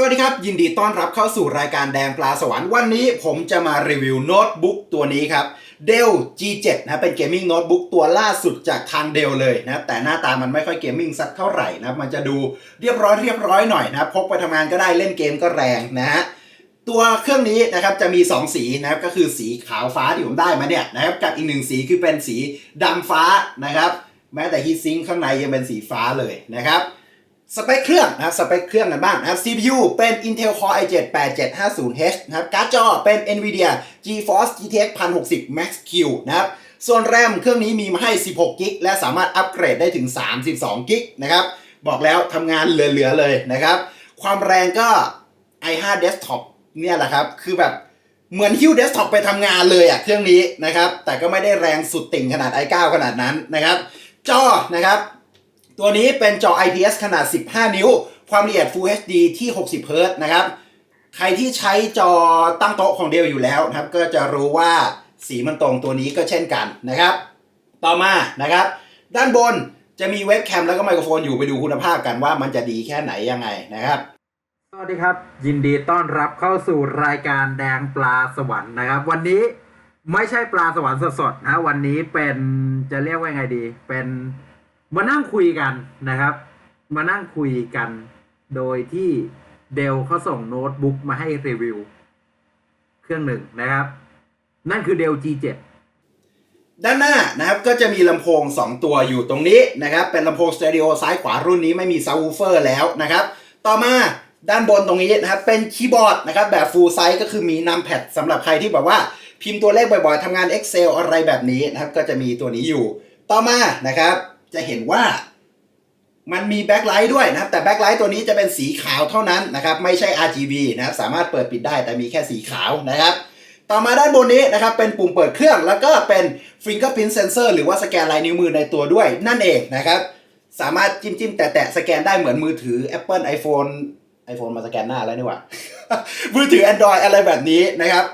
สวัสดีครับ ยินดีต้อนรับเข้าสู่รายการแดงปลาสวรรค์วันนี้ผมจะมารีวิวโน้ตบุ๊กตัวนี้ครับ Dell G7 นะเป็นเกมมิ่งโน้ตบุ๊กตัวล่าสุดจากทาง Dell เลยนะแต่หน้าตามันไม่ค่อยเกมมิ่งสักเท่าไหร่นะมันจะดูเรียบร้อยเรียบร้อยหน่อยนะพกไปทำงานก็ได้เล่นเกมก็แรงนะฮะตัวเครื่องนี้นะครับจะมี 2 สีนะครับก็คือสีขาวฟ้าที่ผมได้มาเนี่ยนะครับกับอีกหนึ่งสีคือเป็นสีดำฟ้านะครับแม้แต่ฮีทซิงข้างในยังเป็นสีฟ้าเลยนะครับ สเปคเครื่องนะครับสเปคเครื่องกันบ้างนะครับ CPU เป็น Intel Core i7 8750H นะครับการ์ดจอเป็น Nvidia GeForce GTX 1060 Max Q นะครับส่วนแรมเครื่องนี้มีมาให้ 16กิกและสามารถอัปเกรดได้ถึง 32กิกนะครับบอกแล้วทำงานเหลือๆเลยนะครับ ความแรงก็ i5 Desktop เนี่ยแหละครับ คือแบบเหมือนฮิ้วเดสก์ท็อปไปทำงานเลยอะเครื่องนี้นะครับ แต่ก็ไม่ได้แรงสุดติ่งขนาด i9 ขนาดนั้นนะครับ จอนะครับ ตัวนี้เป็นจอ IPS ขนาด 15 นิ้ว ความละเอียด Full HD ที่ 60 Hz นะครับ ใครที่ใช้จอตั้งโต๊ะของเดลอยู่แล้วนะครับ ก็จะรู้ว่าสีมันตรงตัวนี้ก็เช่นกันนะครับ ต่อมานะครับ ด้านบนจะมีเว็บแคมแล้วก็ไมโครโฟนอยู่ไปดูคุณภาพกันว่ามันจะดีแค่ไหนยังไงนะครับสวัสดีครับ ยินดีต้อนรับเข้าสู่รายการแดงปลาสวรรค์นะครับ วันนี้ไม่ใช่ปลาสวรรค์สดๆนะวันนี้เป็นจะเรียกว่าไงดี เป็น มานั่งคุยกันนะครับ มานั่งคุยกัน โดยที่เดลเขาส่งโน้ตบุ๊กมาให้รีวิว เครื่องหนึ่งนะครับ นั่นคือเดล G7 ด้านหน้านะครับก็จะมีลำโพง 2 ตัวอยู่ตรงนี้นะครับ เป็นลำโพงสเตอริโอซ้ายขวารุ่นนี้ไม่มีซับวูเฟอร์แล้วนะครับ ต่อมาด้านบนตรงนี้นะครับ เป็นคีย์บอร์ดนะครับ แบบ full size ก็คือมีนัมแพดสำหรับใครที่แบบว่าพิมพ์ตัวเลขบ่อยๆทำงาน Excel อะไรแบบนี้นะครับ ก็จะมีตัวนี้อยู่ ต่อมานะครับ จะเห็นว่ามันมีแบ็คไลท์ด้วยนะครับ แต่แบ็คไลท์ตัวนี้จะเป็นสีขาวเท่านั้นนะครับ ไม่ใช่ RGB นะครับ สามารถเปิดปิดได้แต่มีแค่สีขาวนะครับ ต่อมาด้านบนนี้นะครับ เป็นปุ่มเปิดเครื่องแล้วก็เป็น fingerprint sensor หรือว่าสแกนลายนิ้วมือในตัวด้วยนั่นเองนะครับ สามารถจิ้มจิ้มแตะแตะสแกนได้เหมือนมือถือ Apple iPhone iPhone มาสแกนหน้าแล้วนี่หว่ามือถือ Android อะไรแบบนี้นะครับ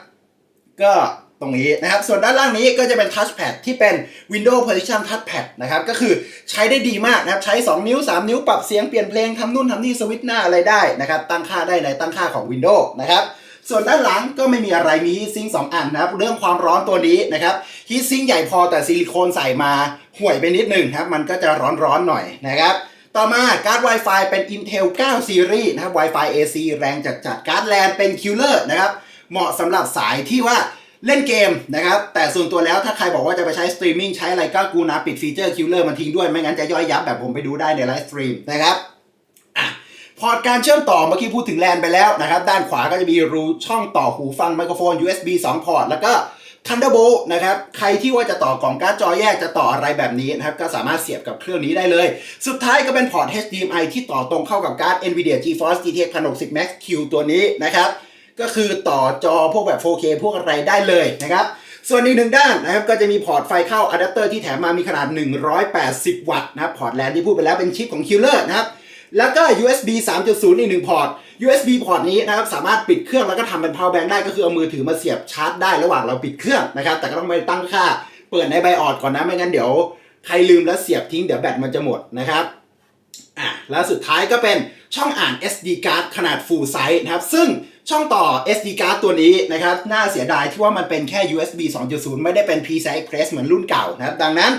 ก็ ตรงนี้นะครับ ส่วนด้านล่างนี้ก็จะเป็น touchpad ที่เป็น Windows Position Touchpad นะครับ ก็คือใช้ได้ดีมากนะครับ ใช้ 2 นิ้ว 3 นิ้วปรับเสียงเปลี่ยนเพลงทำนู่นทำนี่สวิตช์หน้าอะไรได้นะครับ ตั้งค่าได้ในตั้งค่าของ Windows นะครับส่วนด้านหลังก็ไม่มีอะไรมีฮีทซิงสองอันนะครับ เรื่องความร้อนตัวนี้นะครับฮีทซิงใหญ่พอแต่ซิลิโคนใส่มาห่วยไปนิดหนึ่งครับ มันก็จะร้อนๆหน่อยนะครับต่อมาการ์ด Wi-Fi เป็น Intel 9 Series นะครับ Wi-Fi AC แรงจัดๆการ์ดแลนเป็น Killer นะครับ เหมาะสำหรับสายที่ว่า เล่นเกมนะครับ แต่ส่วนตัวแล้วถ้าใครบอกว่าจะไปใช้สตรีมมิ่งใช้อะไรก็กูนะปิดฟีเจอร์ Killer มันทิ้งด้วย ไม่งั้นจะย่อยยับแบบผมไปดูได้ในไลฟ์สตรีมนะครับพอร์ตการเชื่อมต่อเมื่อกี้พูดถึงแลนไปแล้วนะครับ ด้านขวาก็จะมีรูช่องต่อหูฟังไมโครโฟน USB 2 พอร์ต แล้วก็ Thunderbolt นะครับ ใครที่ว่าจะต่อกล่องการ์ดจอแยกจะต่ออะไรแบบนี้นะครับ ก็สามารถเสียบกับเครื่องนี้ได้เลย สุดท้ายก็เป็นพอร์ต HDMI ที่ต่อตรงเข้ากับการ์ด Nvidia GeForce GTX 1060 Max Q ตัวนี้นะครับ ก็คือต่อจอพวกแบบ 4K พวกอะไรได้เลยนะครับส่วนอีกหนึ่งด้านนะครับก็จะมีพอร์ตไฟเข้าอะแดปเตอร์ที่แถมมามีขนาด 180 วัตต์นะครับพอร์ตแลนที่พูดไปแล้วเป็นชิปของ Killer นะครับแล้วก็ USB 3.0 อีกหนึ่งพอร์ต USB พอร์ตนี้นะครับสามารถปิดเครื่องแล้วก็ทำเป็น power bank ได้ก็คือเอามือถือมาเสียบชาร์จได้ระหว่างเราปิดเครื่องนะครับแต่ก็ต้องไปตั้งค่าเปิดในไบออดก่อนนะไม่งั้นเดี๋ยวใครลืมแล้วเสียบทิ้งเดี๋ยวแบตมันจะหมดนะครับอะแล้วสุดท้ายก็เป็น ช่องอ่าน SD card ขนาด full size นะครับ ซึ่งช่องต่อ SD card ตัวนี้นะครับ น่าเสียดายที่ว่ามันเป็นแค่ USB 2.0 ไม่ได้เป็น PCI Express เหมือนรุ่นเก่านะครับ ดังนั้น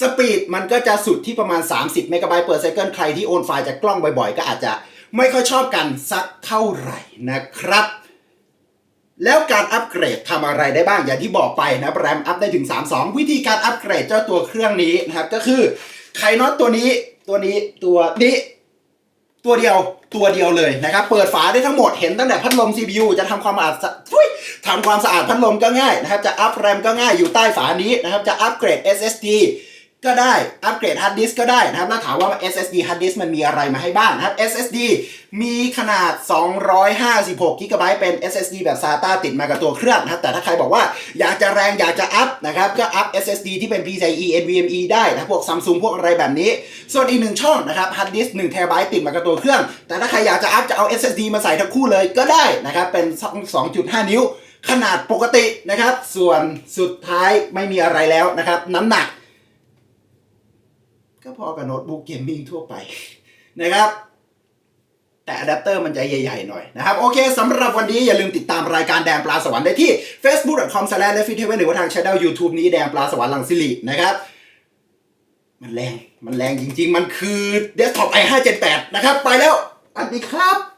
สปีดมันก็จะสุดที่ประมาณ 30เมกะไบต์ per second ใครที่โอนไฟล์จากกล้องบ่อยๆ ก็อาจจะไม่ค่อยชอบกันสักเท่าไหร่นะครับ แล้วการอัปเกรดทำอะไรได้บ้างอย่างที่บอกไปนะแรมอัพได้ถึง 32 วิธีการอัปเกรดเจ้าตัวเครื่องนี้นะครับ ก็คือไขน็อตตัวนี้ตัวนี้ตัวนี้ ตัวเดียวตัวเดียวเลยนะครับ เปิดฝาได้ทั้งหมดเห็นตั้งแต่พัดลม CPU จะทำความสะอาดสะทุยทำความสะอาดพัดลมก็ง่ายนะครับ จะอัพแรมก็ง่ายอยู่ใต้ฝานี้นะครับ จะอัปเกรด SSD ก็ได้ อัปเกรดฮาร์ดดิสก็ได้นะครับ แล้วถามว่า SSD ฮาร์ดดิสมันมีอะไรมาให้บ้างนะครับ SSD มีขนาด 256 g b เป็น SSD แบบ SATA ติดมากับตัวเครื่องนะครับ แต่ถ้าใครบอกว่าอยากจะแรงอยากจะอัพนะครับ ก็อัพ SSD ที่เป็น PCIe NVMe ได้นะ พวก Samsung พวกอะไรแบบนี้ ส่วนอีกหนึ่งช่องนะครับฮาร์ดดิสก์1 t b ติดมากับตัวเครื่อง แต่ถ้าใครอยากจะอัพจะเอา SSD มาใส่ทั้งคู่เลยก็ได้นะครับ เป็น 2.5 นิ้วขนาดปกตินะครับ ส่วนสุดท้ายไม่มีอะไรแล้วนะครับ น้ำหนัก ก็พอกับโน้ตบุ๊กเกมมิ่งทั่วไปนะครับ แต่อะแดปเตอร์มันจะใหญ่ ๆ หน่อยนะครับ โอเคสำหรับวันนี้อย่าลืมติดตามรายการแดนปลาสวรรค์ได้ที่ facebook.com s l a s h และฟิตเทเวนหรือว่าทางช่อง YouTube นี้แดนปลาสวรรค์ลังสิรินะครับ มันแรง มันแรงจริง ๆ มันคือ Desktop i578 นะครับ ไปแล้วสวัสดีครับ